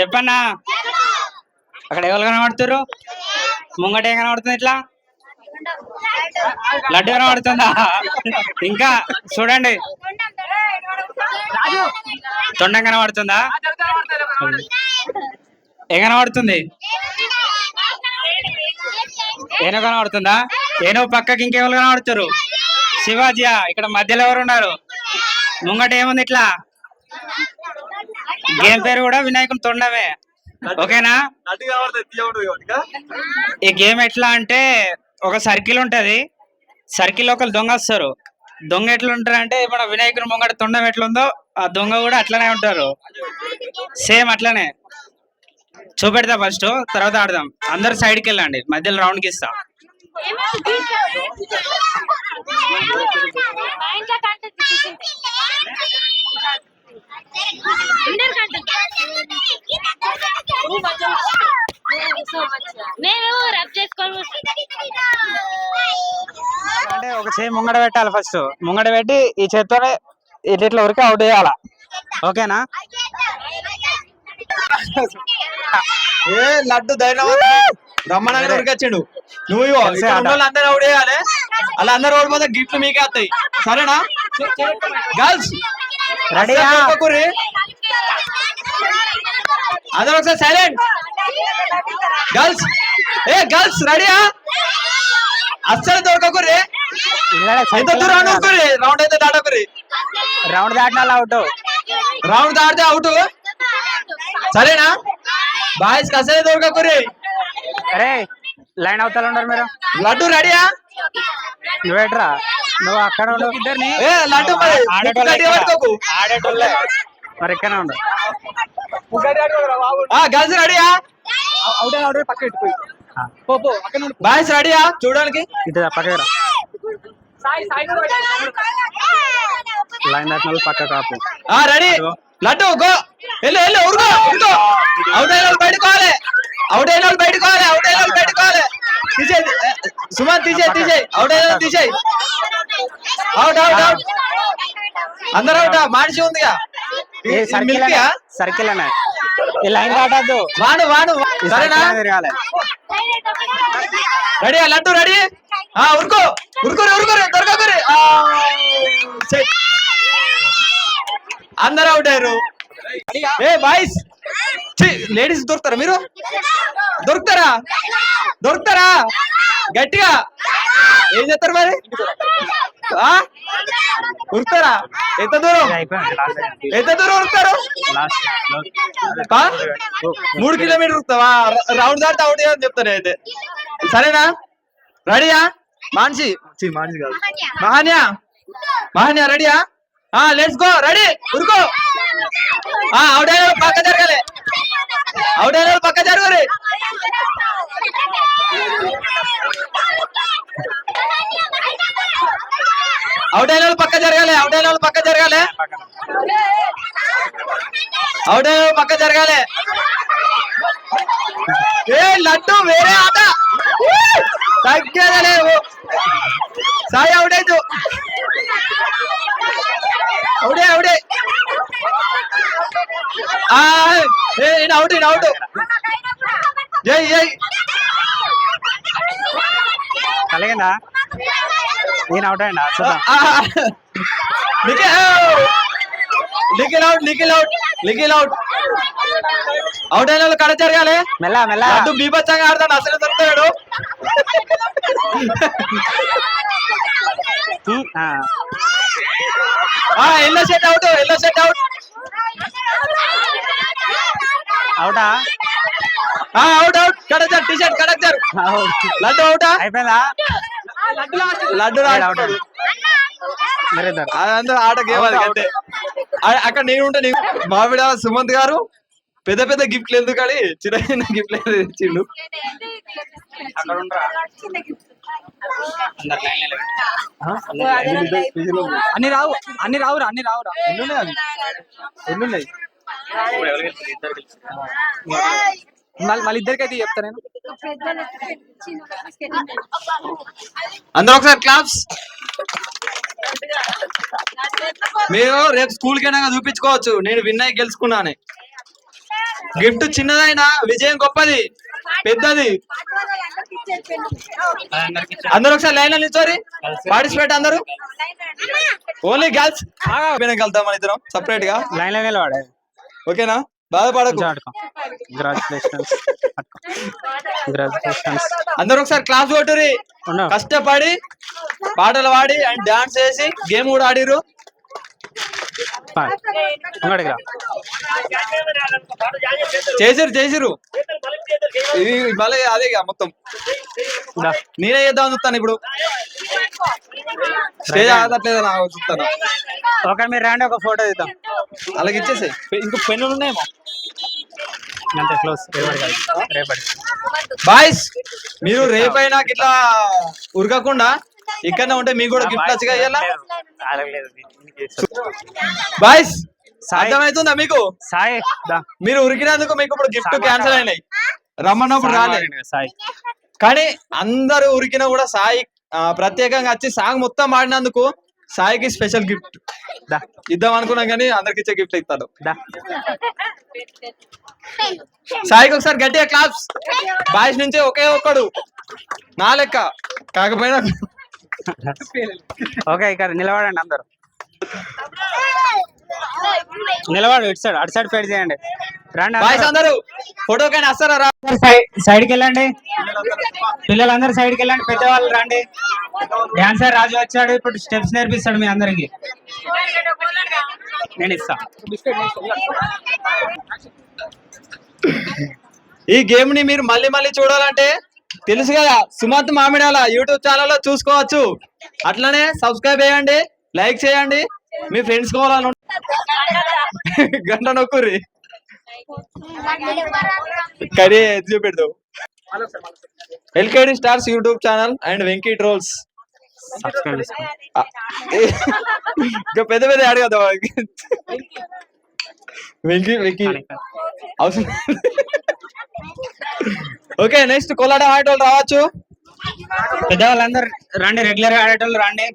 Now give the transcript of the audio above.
చెప్పన్నా? అక్కడ ఎవరు కనబడుతుర్రు? ముంగట ఏం కనబడుతుంది ఇట్లా? లడ్డు కనబడుతుందా? ఇంకా చూడండి. తొండం కనబడుతుందా? ఏం కనబడుతుంది? ఏనో కనబడుతుందా? ఏనో పక్కకి ఇంకెవరు కనబడుతారు శివాజీ ఇక్కడ మధ్యలో ఎవరు ఉన్నారు? ముంగట ఏముంది ఇట్లా? గేమ్ పేరు కూడా వినాయకుని తొండమే. ఓకేనా? ఈ గేమ్ ఎట్లా అంటే ఒక సర్కిల్ ఉంటది. సర్కిల్ ఒకరు దొంగ వస్తారు. దొంగ ఎట్లా ఉంటారు అంటే మన వినాయకుని ముంగట తొండం ఎట్లుందో ఆ దొంగ కూడా అట్లనే ఉంటారు. సేమ్ అట్లనే. చూపెడతా ఫస్ట్ తర్వాత ఆడదాం. అందరు సైడ్కి వెళ్ళండి. మధ్యలో రౌండ్కి ఇస్తా నేను రబ్ చేసుకోవాలి అంటే ఒక చేయి ముంగడ పెట్టాలి ఫస్ట్ ముంగడ పెట్టి ఈ చేత్తోనే ఇట్లా ఇట్లా వరకు అవుట్ చేయాలా. ఓకేనా? ఏ లడ్డు ధైర్యం రమ్మనగానే ఉరికొచ్చిండు. నువ్వు అందరూ అవుట్ చేయాలి. అలా అందరూ ఓడిపోతే గిఫ్ట్లు మీకే వస్తాయి. సరేనా? గర్ల్స్ అందరూ ఒకసారి సైలెంట్ గర్ల్స్ ఏ గర్ల్స్ రెడీయా అస్సలు దొరకకురి ఎంత దూరం అనుకురి రౌండ్ అయితే దాటకురి రౌండ్ దాటిన అవుట్ రౌండ్ దాటితే అవుట్ సరేనా? బాయ్స్ అసలే దొరకకురి అరే లైన్ అవుతా ఉండరు మీరు. లడ్డు రెడీయా? నువ్వేట్రా నువ్వు అక్కడ ఇద్దరిని ఏ లడ్డు మరి. ఆడేటోళ్ళే గట్టిగా ఇక్కడ. పట్టుకోకు. ఆడేటోళ్ళే మరి ఇక్కడే ఉండు. ఆ గర్ల్స్ రెడీయా? బాయ్స్ రెడీయా? చూడడానికి. ఇటు పక్కకి రా. లైన్ దాటిన పక్క కాపు. ఆ రెడీ. లడ్డు గో వెళ్ళు వెళ్ళు ఊరుకో ఊరుకో అవుట్ అయిన వాళ్ళు బయటకోవాలి అవుట్ అయిన వాళ్ళు బయటకోవాలి అవుట్ అయిన వాళ్ళు బయటకోవాలి తీసేయి సుమన్ తీసేయి తీసేయి. అవుట్ అయిన తీసేయి. Out out out. అందరూ అవుట్? మనిషి ఉందిగా. సర్కిల్ మిల్కీయా? సర్కిల్ అనే. ఈ లైన్ దాటద్దు. వాడు వాడు సరేనా? Ready Laddu ready? ఉరుకో ఉరుకోరే ఉరుకోరే త్వరగా ఆ, ఛీ. అందరూ అవుట్ అయ్యారు. ఏ బాయ్స్ లేడీస్ దొరుకుతారా మీరు? దొరుకుతారా? దొరుకుతారా? గట్టిగా. ఏం చేస్తారు మరి? ఆ? ఉరుకుతారా ఎంత దూరం? ఎంత దూరం ఉరుకుతారు మూడు కిలోమీటర్ ఉరుకుతావా రౌండ్ దాటి అవుట్ అని చెప్తాను అయితే సరేనా? రెడీయా? మాన్సి మాన్సి కాదు. మహాన్యా. మహాన్యా. రెడీయా? ఆ లెట్స్ గో రెడీ. ఉరుకో. ఆ అవుట్ అయిన పక్క జరగాలి. అవుట్ అయిన పక్క జరగాలి. అవుట్ అయిన పక్క జరగాలి అవుట్ అయిన పక్క జరగాలి. అవుట్ అయిన పక్క జరగాలి. ఏ లడ్డు వేరే ఆట. తగ్గదలేవు సాయి అవుడే అవుడే ఆ, ఏ ఈయన అవుట్ ఈయన అవుట్. జై జై కలిగిందా? నేను అవుట్ చూద్దాం. Nikhil out Nikhil out Nikhil out out అయిన వాళ్ళు కడ జరగాలి. మెల్ల మెల్ల. లడ్డు బీభత్సంగా ఆడతాడు అసలు దొరుకుతాడు. ఆ. Yellow set out yellow set out. అవుటా? ఆ అవుట్ అవుట్. కడక్టర్ టీ షర్ట్ కడక్టర్. లడ్డు అవుటా? అయిపోయిందా? లడ్డు అవుట్. అదంతా ఆట గేమ్ అది ఆ- అక్కడ నేను ఉంటే నేను మావిడ సుమంత్ గారు పెద్ద పెద్ద గిఫ్ట్లు ఎందుకు అని చిన్న చిన్న గిఫ్ట్లు ఇచ్చిండు అక్కడ అన్ని రావు అన్ని రావురా అన్ని రావురా. ఎన్నున్నాయి అవి? ఎన్నున్నాయి? మళ్ళీ మళ్ళీ ఇద్దరికైతే చెప్తా నేను. అందరూ ఒకసారి క్లాప్స్ మీరు రేపు స్కూల్ కైనా చూపించుకోవచ్చు. నేను విన్ అయి గెలుచుకున్నాను. గిఫ్ట్ చిన్నదైనా విజయం గొప్పది. పెద్దది. అందరూ ఒకసారి లైన్లో నిల్చోరి. పార్టిసిపేట్ అందరూ. ఓన్లీ గర్ల్స్ వెళ్తాం మన ఇద్దరం సపరేట్గా. లైన్లో నిలబడే. ఓకేనా? బాధపడకు. గ్రాడ్యులేషన్స్ అందరూ ఒకసారి క్లాస్ కొట్టురి కష్టపడి పాటలు పాడి అండ్ డాన్స్ చేసి గేమ్ కూడా ఆడిరు చేసిరు చేసిరు ఇది మళ్ళీ అదే మొత్తం. నేనే చేద్దాం చూస్తాను ఇప్పుడు. స్టేజ్ ఆడట్లేదు నాకు చూస్తాను. ఓకే మీరు రండి ఒక ఫోటో తీద్దాం. అలాగే ఇచ్చేసి. ఇంకో పెన్నులు ఉన్నాయేమో అంతే క్లోజ్. రేపటి కాదు. రేపటి. బాయ్స్ మీరు రేపైనా ఇట్లా ఉరకకుండా ఇక్కడనే ఉంటే మీకు కూడా గిఫ్ట్ ఇయ్యాలా బాయ్స్ అర్థమవుతుందా మీకు? సాయి దా. మీరు ఉరికినందుకు మీకు ఇప్పుడు గిఫ్ట్ క్యాన్సిల్ అయినాయి. రమ్మన్నప్పుడు రాలే. సాయి. కానీ అందరూ ఉరికినా కూడా సాయి ప్రత్యేకంగా వచ్చి సాంగ్ మొత్తం ఆడినందుకు సాయికి స్పెషల్ గిఫ్ట్ దా. ఇద్దాం అనుకున్నాం కానీ అందరికి ఇచ్చే గిఫ్ట్ ఇస్తాడు. సాయికి ఒకసారి గట్టిగా క్లాప్స్ బాయ్స్ నుంచి ఒకే ఒక్కడు. నా లెక్క. కాకపోయినా ఓకే ఇక్కడ నిలబడండి అందరు. నిలబడు ఇటు సైడ్ అటు సైడ్ ఫైడ్ చేయండి. రండి బాయ్స్ అందరూ ఫోటో కైనా వస్తారా రా? సైడ్కి వెళ్ళండి పిల్లలందరూ సైడ్కి వెళ్ళండి పెద్దవాళ్ళు రండి. డాన్సర్ రాజు వచ్చాడు ఇప్పుడు స్టెప్స్ నేర్పిస్తాడు మీ అందరికి. నేను ఇస్తా. ఈ గేమ్ని మీరు మళ్ళీ మళ్ళీ చూడాలంటే తెలుసు కదా సుమంత్ మామిడాల యూట్యూబ్ ఛానల్లో చూసుకోవచ్చు. అట్లనే సబ్స్క్రైబ్ చేయండి లైక్ చేయండి. మీ ఫ్రెండ్స్ కావాలని గంట నొక్కురి కరీ చూపెడతావు. L K D stars YouTube channel and Venky trolls. ఇంకా పెద్ద పెద్ద యాడ్ కదా. వెంకీ వెంకీ. అవసరం ఓకే నెక్స్ట్ కోలాట ఆడేటోళ్ళు రావచ్చు. పెద్దవాళ్ళందరూ రండి రెగ్యులర్ ఆడేటోళ్ళు రండి.